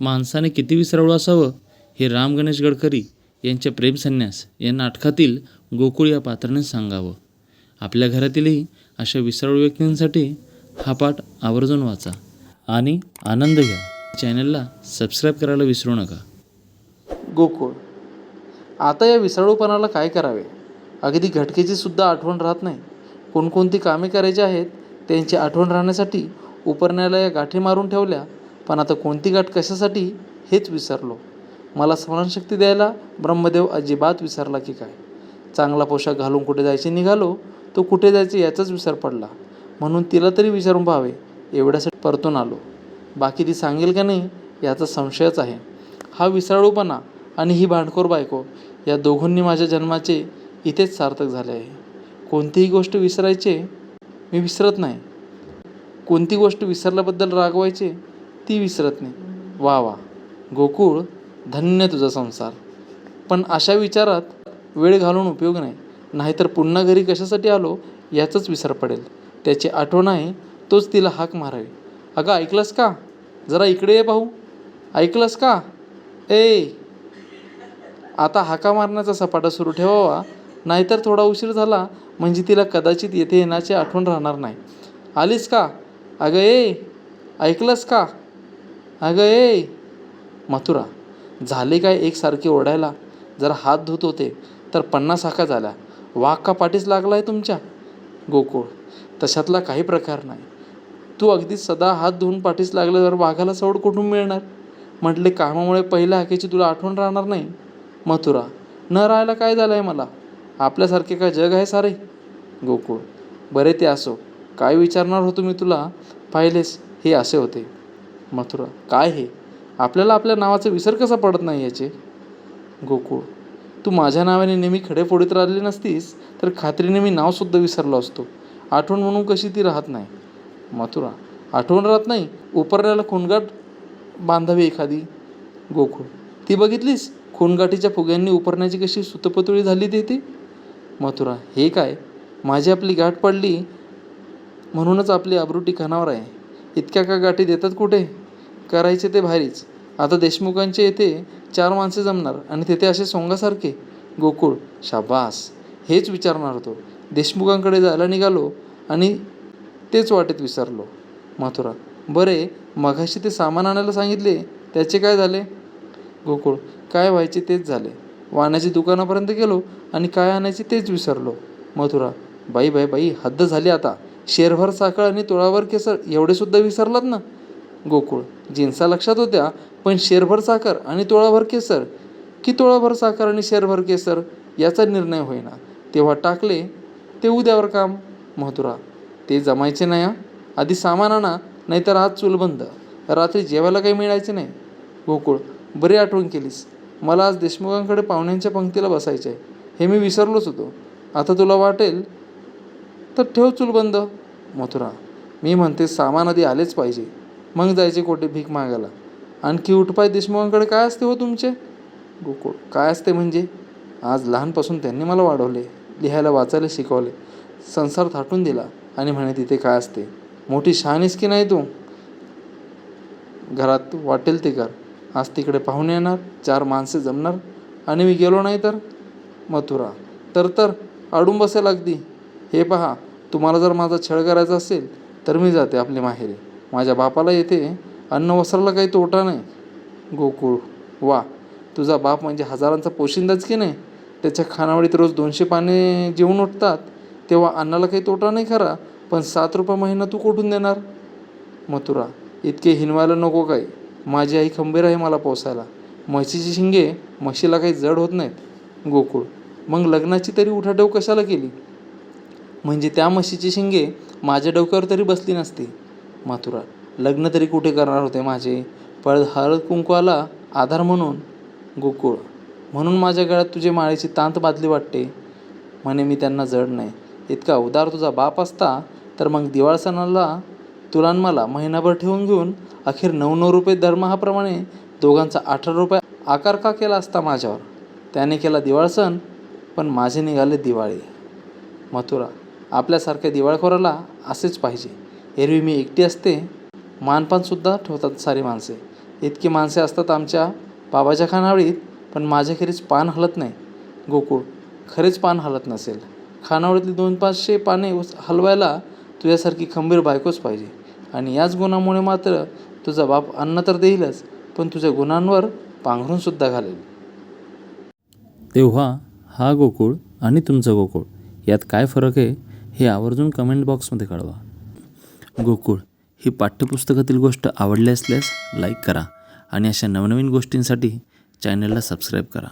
माणसाने किती विसरवलं असावं हे राम गणेश गडकरी यांच्या प्रेमसन्यास या नाटकातील गोकुळ या पात्राने सांगावं. आपल्या घरातीलही अशा विसराळू व्यक्तींसाठी हा पाठ आवर्जून वाचा आणि आनंद घ्या. चॅनलला सबस्क्राईब करायला विसरू नका. गोकुळ. आता या विसरळूपणाला काय करावे? अगदी घटकेची सुद्धा आठवण राहत नाही. कोणकोणती कामे करायची आहेत त्यांची आठवण राहण्यासाठी उपरण्याला या गाठी मारून ठेवल्या पण आता कोणती गाठ कशासाठी हेच विसरलो. मला स्मरणशक्ती द्यायला ब्रह्मदेव अजिबात विसरला की काय? चांगला पोशाख घालून कुठे जायचे निघालो तो कुठे जायचे याचाच विसर पडला. म्हणून तिला तरी विचारून पाहावे एवढ्यासाठी परतून आलो. बाकी ती सांगेल का नाही याचा संशयच आहे. हा विसराळूपणा आणि ही भांडखोर बायको या दोघांनी माझ्या जन्माचे इथेच सार्थक झाले आहे. कोणतीही गोष्ट विसरायचे मी विसरत नाही. कोणती गोष्ट विसरल्याबद्दल रागवायचे ती विसरत नाही. वा वा. गोकुळ धन्य तुझा संसार. पण अशा विचारात वेळ घालून उपयोग नाही. नाहीतर पुन्हा घरी कशासाठी आलो याचाच विसर पडेल. त्याची आठवण आहे तोच तिला हाक मारावी. अगं ऐकलंस का? जरा इकडे ये पाहू ऐकलंस का? ए! आता हाका मारण्याचा सपाटा सुरू ठेवावा. नाहीतर थोडा उशीर झाला म्हणजे तिला कदाचित येथे येण्याची आठवण राहणार नाही. आलीस का? अगं ए! ऐकलंस का? अगं ए! मथुरा झाले काय एकसारखे ओढायला जरा हात धुत होते तर पन्नास हाका झाल्या. वाघ का पाठीच लागला आहे तुमच्या? गोकुळ तशातला काही प्रकार नाही. तू अगदी सदा हात धुवून पाठीस लागल्यावर वाघाला सवड कुठून मिळणार? म्हटले कामामुळे पहिल्या हाकेची तुला आठवण राहणार नाही. मथुरा न राहायला काय झालं आहे मला? आपल्यासारखे काय जग आहे सारे? गोकुळ बरे ते असो. काय विचारणार होतो मी तुला? पाहिलेस हे असे होते. मथुरा. काय हे? आपल्याला आपल्या नावाचा विसर कसा पडत नाही याचे? गोकुळ तू माझ्या नावाने नेहमी खडे फोडीत राहिली नसतीस तर खात्रीने मी नावसुद्धा विसरलो असतो. आठवण म्हणून कशी ती राहत नाही. मथुरा आठवण राहत नाही? उपरण्याला खुणगाट बांधावी एखादी? गोकुळ ती बघितलीस? खूनगाठीच्या फुग्यांनी उपरण्याची कशी सुतपतुळी झाली ते ती? मथुरा हे काय? माझी आपली गाठ पडली म्हणूनच आपली आबरू ठिकाणावर आहे. इतक्या का गाठी देतात कुठे? करायचे ते भारीच. आता देशमुखांचे येथे चार माणसे जमणार आणि तिथे असे सोंगासारखे. गोकुळ शाबास. हेच विचारणार होतो. देशमुखांकडे जायला निघालो आणि तेच वाटेत विसरलो. मथुरा बरे मघाशी ते सामान आणायला सांगितले. त्याचे काय झाले? गोकुळ काय व्हायचे तेच झाले. वाण्याच्या दुकानापर्यंत गेलो आणि काय आणायचे तेच विसरलो. मथुरा बाई बाई बाई हद्द झाली आता. शेरभर साखळ आणि तुळावर केसर एवढेसुद्धा विसरलात ना? गोकुळ जिन्सा लक्षात होत्या पण शेरभर साखर आणि तुळाभर केसर? की तुळाभर साखर आणि शेरभर केसर? याचा निर्णय होईना. तेव्हा टाकले ते उद्यावर काम. मधुरा ते जमायचे नाही हा. आधी सामान आणा नाहीतर आज चूलबंद रात्री जेवायला काही मिळायचे नाही. गोकुळ बरी आठवण केलीस. मला आज देशमुखांकडे पाहुण्यांच्या पंक्तीला बसायचे आहे हे मी विसरलोच होतो. आता तुला वाटेल तर ठेव चूल बंद. मथुरा मी म्हणते सामान आधी आलेच पाहिजे. मग जायचे कोठे भीक मागायला. आणखी उठपाय देशमुखांकडे काय असते हो तुमचे? गोकुळ काय असते म्हणजे? आज लहानपासून त्यांनी मला वाढवले लिहायला वाचायला शिकवले. संसार थाटून दिला आणि म्हणे तिथे काय असते? मोठी शहाणीस की नाही तू? घरात वाटेल ते कर. आज तिकडे पाहुणे येणार चार माणसे जमणार आणि मी गेलो नाही तर? मथुरा तर तर अडून बसेल अगदी हे पहा तुम्हाला जर माझा छळ करायचा असेल तर मी जाते आपले माहेरी. माझ्या बापाला येथे अन्न वस्त्राला काही तोटा नाही. गोकुळ वा तुझा बाप म्हणजे हजारांचा पोशिंदाच की नाही? त्याच्या खानावळीत रोज दोनशे पाने जेवून उठतात तेव्हा अन्नाला काही तोटा नाही खरा पण सात रुपये महिना तू कुठून देणार? मथुरा इतके हिनवायला नको काही. माझी आई खंबीर आहे मला पोसायला. म्हशीची शिंगे म्हशीला काही जड होत नाहीत. गोकुळ मग लग्नाची तरी उठाठेव कशाला केली? म्हणजे त्या म्हशीची शिंगे माझ्या डोक्यावर तरी बसली नसती. माथुरा लग्न तरी कुठे करणार होते माझे? पळ हळद कुंकवाला आधार म्हणून गोकुळ. म्हणून माझ्या गळ्यात तुझे माळेची तांत बादली वाटते. म्हणे मी त्यांना जड नाही. इतका उदार तुझा बाप असता तर मग दिवाळ सणाला तुला मला महिनाभर ठेवून घेऊन अखेर नऊ नऊ रुपये दरमहाप्रमाणे दोघांचा अठरा रुपये आकार का केला असता माझ्यावर? त्याने केला दिवाळ सण पण माझे निघाले दिवाळी. मथुरा आपल्यासारख्या दिवाळखोराला असेच पाहिजे. एरवी मी एकटी असते मानपानसुद्धा ठेवतात सारी माणसे. इतकी माणसे असतात आमच्या बाबाच्या खानावळीत पण माझ्याखेरीज पान हलत नाही. गोकुळ खरेच पान हलत नसेल. खानावळीतली दोन पाचशे पाने उस- हलवायला तुझ्यासारखी खंबीर बायकोच पाहिजे. आणि याच गुणामुळे मात्र तुझा बाप अन्न तर देईलच पण तुझ्या गुणांवर पांघरूनसुद्धा घालेल. तेव्हा हा गोकुळ आणि तुमचा गोकुळ यात काय फरक आहे? हे आवर्जून कमेंट बॉक्समध्ये कळवा. गोकुळ ही पाठ्यपुस्तकातील गोष्ट आवडली असल्यास लाईक करा आणि अशा नवनवीन गोष्टींसाठी चॅनलला सबस्क्राईब करा.